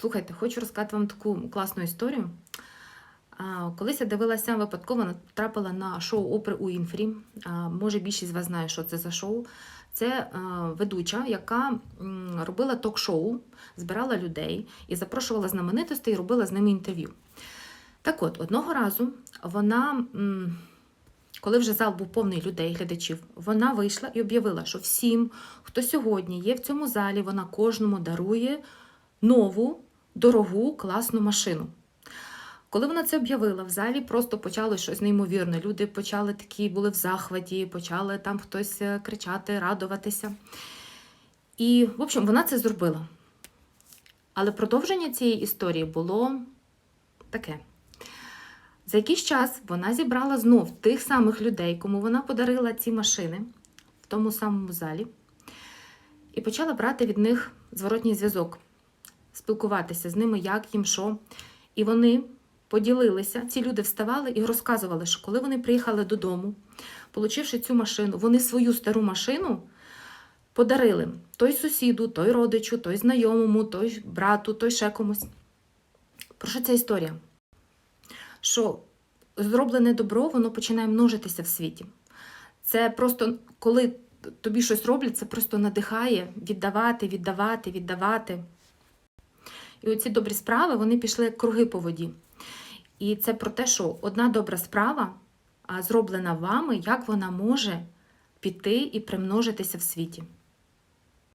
Слухайте, хочу розказати вам таку класну історію. Колись я дивилася випадково, потрапила на шоу Опри Уінфрі. А, Може, більшість з вас знає, що це за шоу. Це е, ведуча, яка робила ток-шоу, збирала людей і запрошувала знаменитостей і робила з ними інтерв'ю. Так от, одного разу вона, коли вже зал був повний людей, глядачів, вона вийшла і об'явила, що всім, хто сьогодні є в цьому залі, вона кожному дарує нову, дорогу, класну машину. Коли вона це об'явила, в залі просто почало щось неймовірне. Люди почали такі, були в захваті, почали там хтось е, кричати, радуватися. І, в общем, вона це зробила. Але продовження цієї історії було таке. За якийсь час вона зібрала знов тих самих людей, кому вона подарила ці машини в тому самому залі, і почала брати від них зворотній зв'язок, спілкуватися з ними, як їм що. І вони поділилися, ці люди вставали і розказували, що коли вони приїхали додому, получивши цю машину, вони свою стару машину подарили той сусіду, той родичу, той знайомому, той брату, той ще комусь. Про що ця історія? Що зроблене добро, воно починає множитися в світі. Це просто коли тобі щось роблять, це просто надихає віддавати, віддавати, віддавати. І оці добрі справи вони пішли як круги по воді. І це про те, що одна добра справа, зроблена вами, як вона може піти і примножитися в світі.